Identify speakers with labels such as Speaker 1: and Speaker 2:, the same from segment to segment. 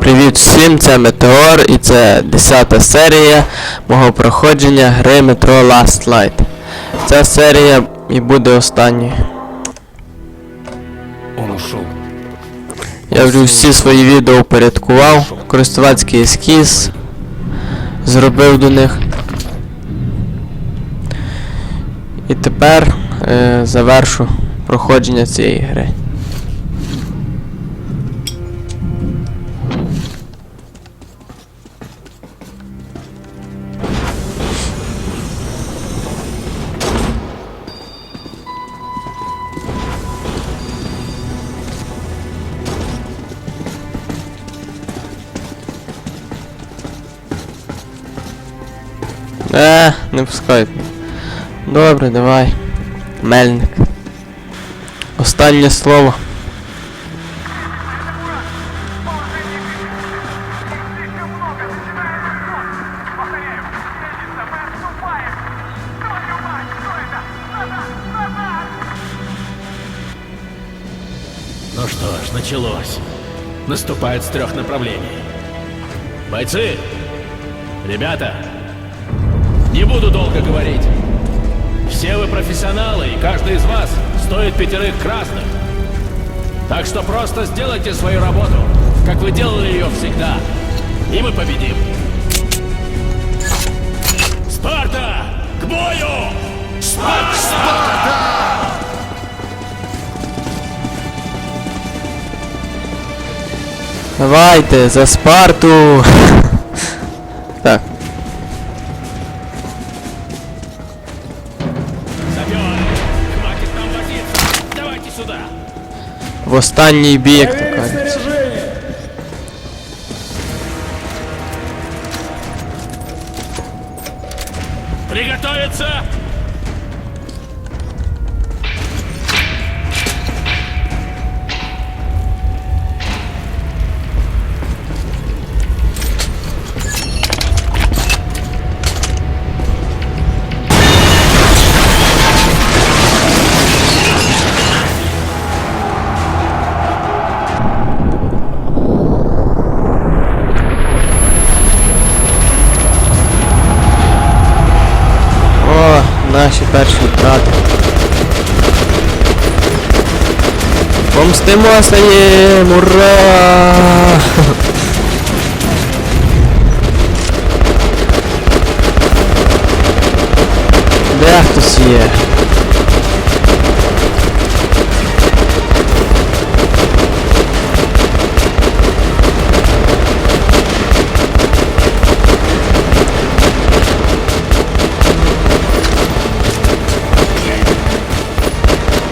Speaker 1: Привіт всім, це Метеор і це 10 серія мого проходження гри Metro Last Light. Ця серія і буде останньою. Я вже всі свої відео упорядкував, користувацький ескіз зробив до них. І тепер е, завершу проходження цієї гри. Не пускають. Добре, давай. Мельник. Останнє слово.
Speaker 2: Ну что ж, началось. Наступает с трех направлений. Бойцы! Ребята! Не буду долго говорить. Все вы профессионалы, и каждый из вас стоит пятерых красных. Так что просто сделайте свою работу, как вы делали ее всегда. И мы победим. Спарта! К бою! Спарта!
Speaker 1: Давайте, за Спарту! Так, в останній бій, як то кажуть. наші перші втрати. Помстимося їм! Ура! Де хтось є?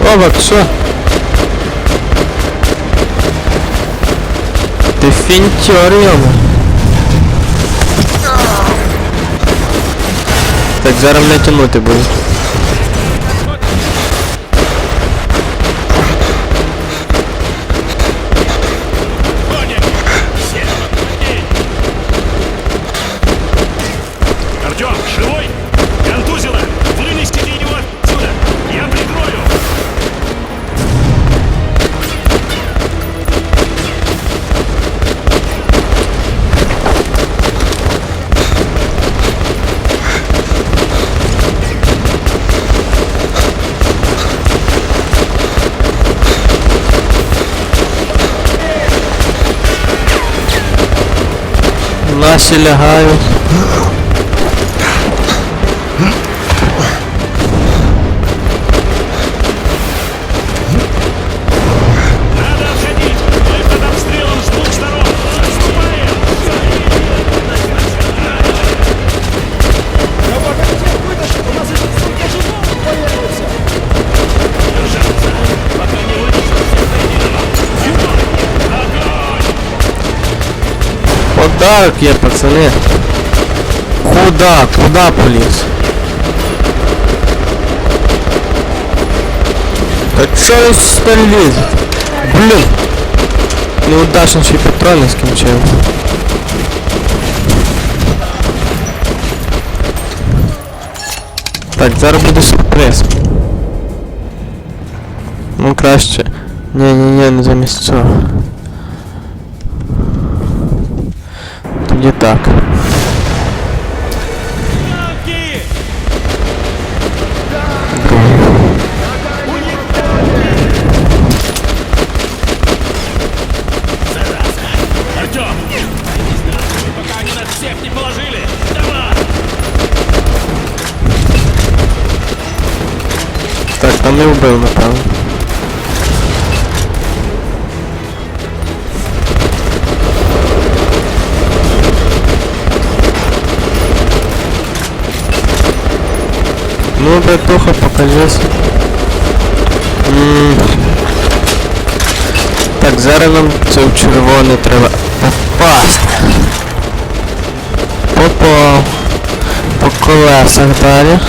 Speaker 1: Що? Ти фінтер, йому. Так, зараз мене тянути буде. Наші Подарок є, пацани. Куда? Куда поліз? Та чо ви сюди лізете? Блін! Неудачно ще й патрони скінчив. Так, зараз буде сюрприз. Ну краще. Ні-ні-ні, не замість цього.
Speaker 2: Положили! Давай!
Speaker 1: Так, там не вбив, напевно. Ну, братуха, покажись. М. Так, зараз нам це в червоний треба попасти. Попав. По колесах далі.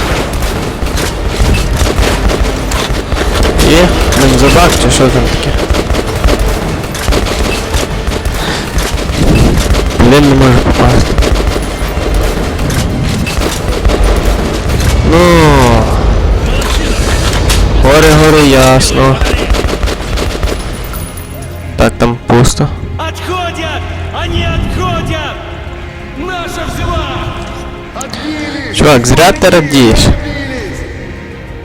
Speaker 1: І бензобак чи що там таке? Блін, не можу попасти. Ну. Горе, горе, ясно. Так, там пусто.
Speaker 2: Отходят! Они отходят! Наша взяла!
Speaker 3: Отбились!
Speaker 1: Чувак, зря ти радієш.
Speaker 3: Отбились!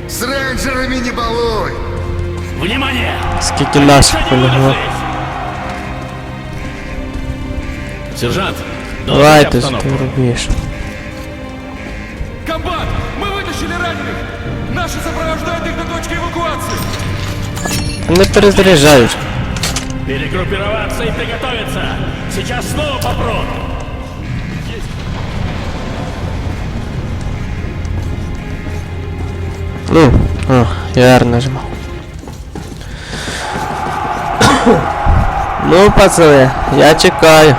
Speaker 3: С рейнджерами не балуй!
Speaker 2: Внимание!
Speaker 1: Скільки наших полягло.
Speaker 2: Сержант,
Speaker 1: Давай
Speaker 2: доложите
Speaker 1: ти що ти
Speaker 2: обстановку.
Speaker 1: робиш.
Speaker 4: Комбат, мы вытащили раненых! Наши сопровождают их до точки эвакуации!
Speaker 1: Не перезаряджають.
Speaker 2: Перегруппироваться и приготовиться! Сейчас снова попрут!
Speaker 1: Ну, о, я R нажимав. ну, пацани, я чекаю.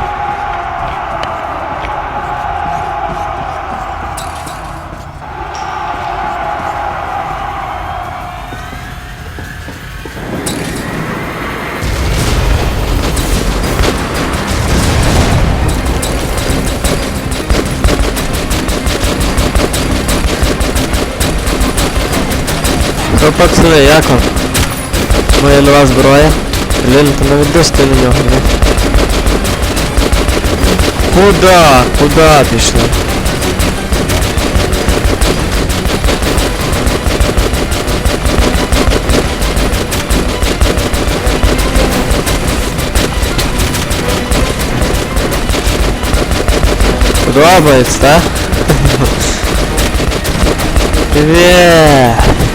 Speaker 1: Що, пацани, як вам? Моя нова зброя. Блін, то навіть дости на нього, не? Куда? Куда пішли? Подобається, так? Привет!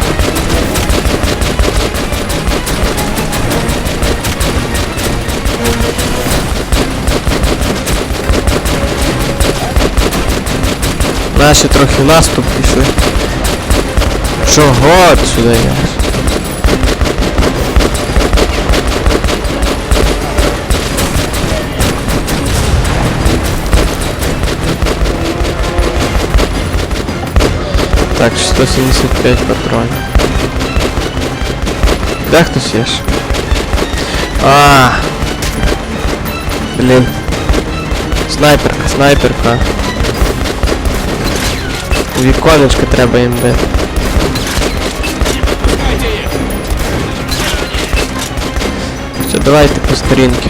Speaker 1: Наші трохи в наступ пішли. Чого сюди я? Так, 175 патронів. Де хтось є ще? А. Блін. Снайперка, снайперка. Віконечко треба їм бити. Все, давайте по сторінки.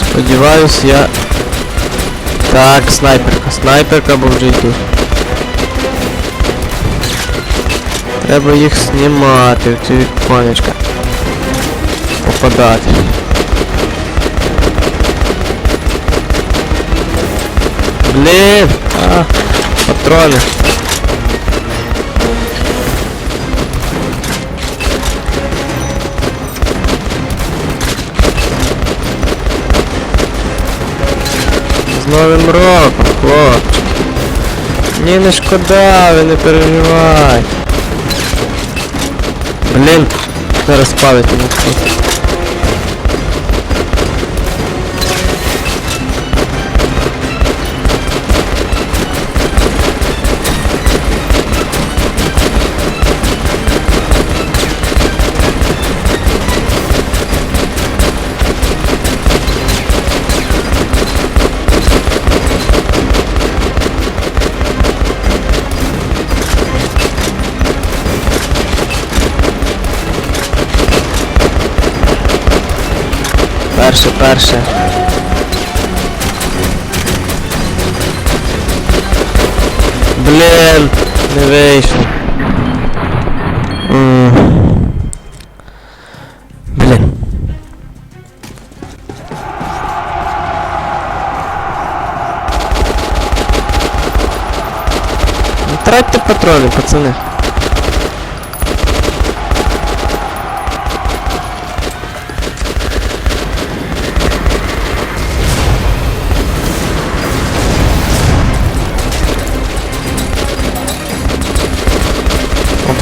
Speaker 1: Сподіваюсь, я... Так, снайперка, снайперка, бо вже йдуть. Треба їх знімати в цю віконечко. Попадати. Блін! А, патрони. З Новим роком, хлопчики. Ні, не шкода, ви не переживайте. Блін, зараз палить мене перше. Блін, не. М. Блін. Тратьте патрони, пацани.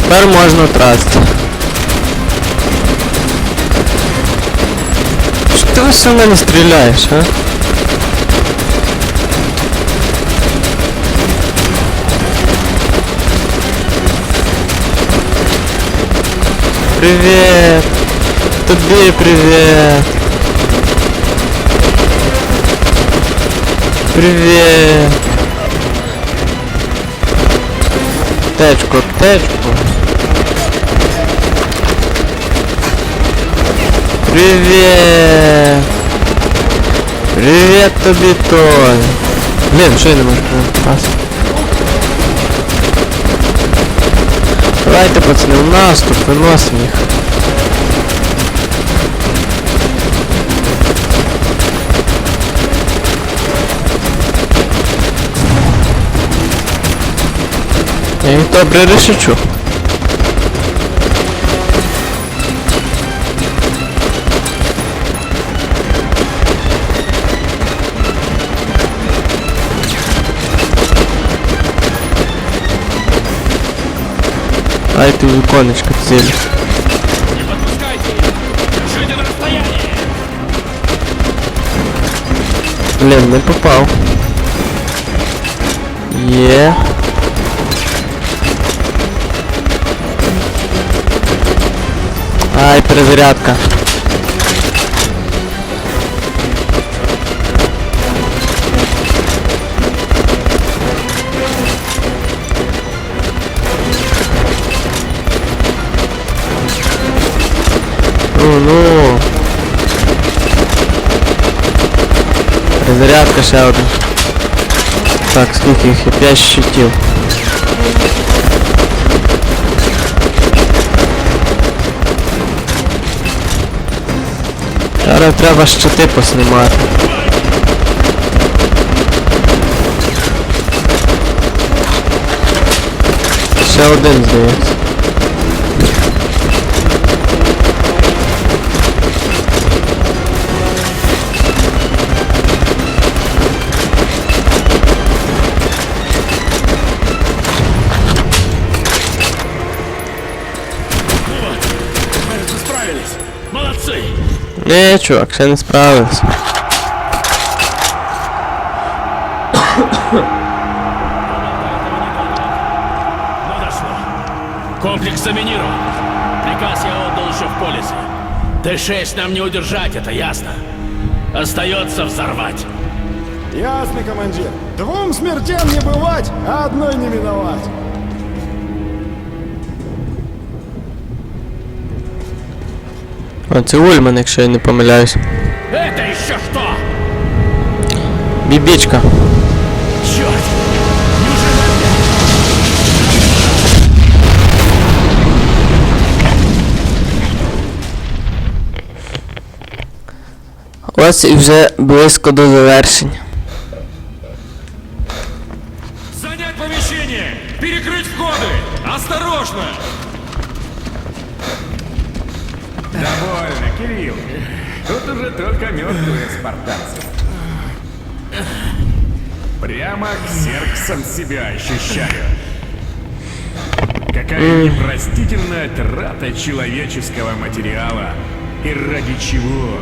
Speaker 1: тепер можна трасти. Що ти все на не стріляєш, а? Привет! Тобі привет! Привет! Аптечку, аптечку. Привет! Привет тобі, Толя! Блін, що я не можу попасти? Давайте, пацани, у наступ, виносимо їх. Я їх добре решечу. Ай ты віконечко ціль.
Speaker 2: Не подпускайте их! Держите на расстоянии!
Speaker 1: Блін, не попав. Є. Ай, перезарядка. Ну. Перезарядка ще. Так, скільки їх? є? 5 щитів. Зараз треба щити поснімати. Ще один здається. Не, чувак, ще не справився.
Speaker 2: Ну. Комплекс заминирован. Приказ я отдал еще в полисе. Т-6 нам не удержать, это ясно. Остается взорвать.
Speaker 5: Ясно, командир. Двум смертям не бывать, а одной не миновать.
Speaker 1: О, це Ульман, якщо я не помиляюсь.
Speaker 2: Это еще что?
Speaker 1: Бібічка.
Speaker 2: Черт! Неужели опять?
Speaker 1: Ось і вже близько до завершення.
Speaker 4: Занять помещение! Перекрыть входы! Осторожно!
Speaker 6: Довольно, Кирилл. Тут уже только мертвые спартанцы. Прямо сердцем себя ощущаю. Какая непростительная трата человеческого материала. И ради чего?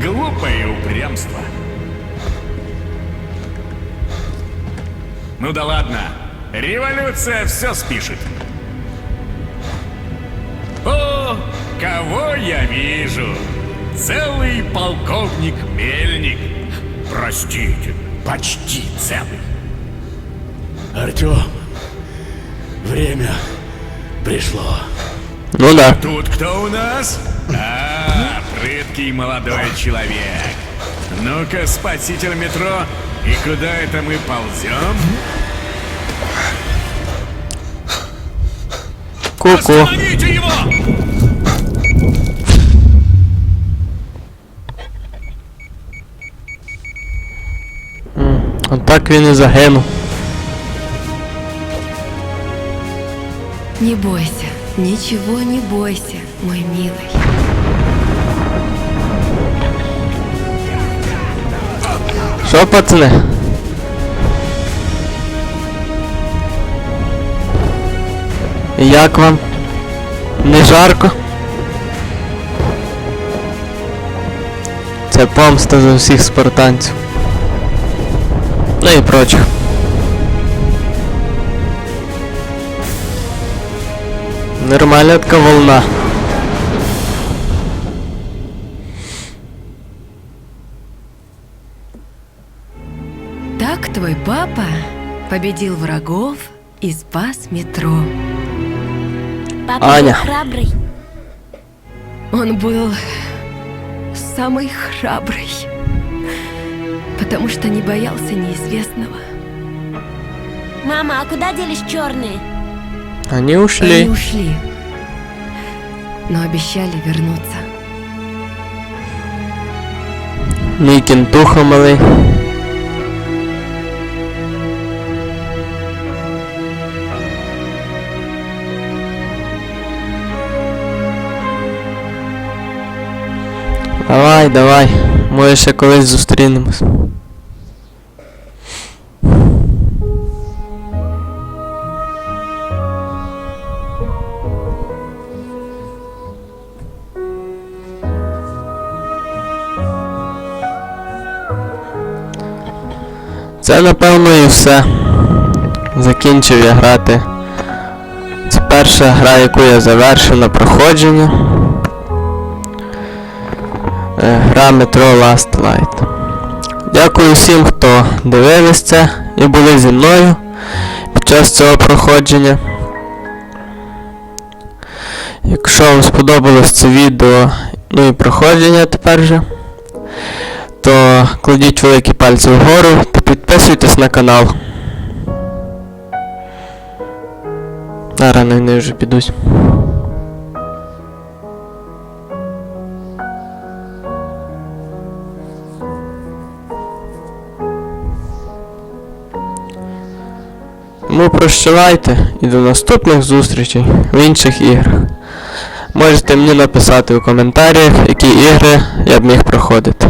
Speaker 6: Глупое упрямство. Ну да ладно. Революция все спишет. Кого я вижу? Целый полковник Мельник. Простите, почти целый.
Speaker 2: Артем, время пришло.
Speaker 1: Ну да.
Speaker 6: Тут кто у нас? А, прыткий молодой человек. Ну-ка, спаситель метро, и куда это мы ползем?
Speaker 1: Ку-ку.
Speaker 6: Остановите его!
Speaker 1: Отак він і загинув.
Speaker 7: Не бойся, ничего не бойся, мой милый.
Speaker 1: Що, пацани? Як вам? Не жарко? Це помста за всіх спартанців. Ну і прочих. Нормальна така волна.
Speaker 7: Так твой папа победил врагов и спас метро.
Speaker 8: Папа
Speaker 1: Аня.
Speaker 8: был храбрый.
Speaker 7: Он был самый храбрый, потому что не боялся неизвестного.
Speaker 8: Мама, а куда делись черные?
Speaker 1: Они
Speaker 7: Они
Speaker 1: ушли.
Speaker 7: ушли, но обещали вернуться.
Speaker 1: Мій кінтуха малий. Давай, давай. Може ще колись зустрінемось. Це напевно і все. Закінчив я грати. Це перша гра, яку я завершив на проходження. Е, Гра Metro Last Light. Дякую всім, хто дивились це і були зі мною під час цього проходження. Якщо вам сподобалось це відео, ну і проходження тепер же, то кладіть великі пальці вгору та підписуйтесь на канал. Зараз вони вже підуть. Ну, прощавайте і до наступних зустрічей в інших іграх. Можете мені написати у коментарях, які ігри я б міг проходити.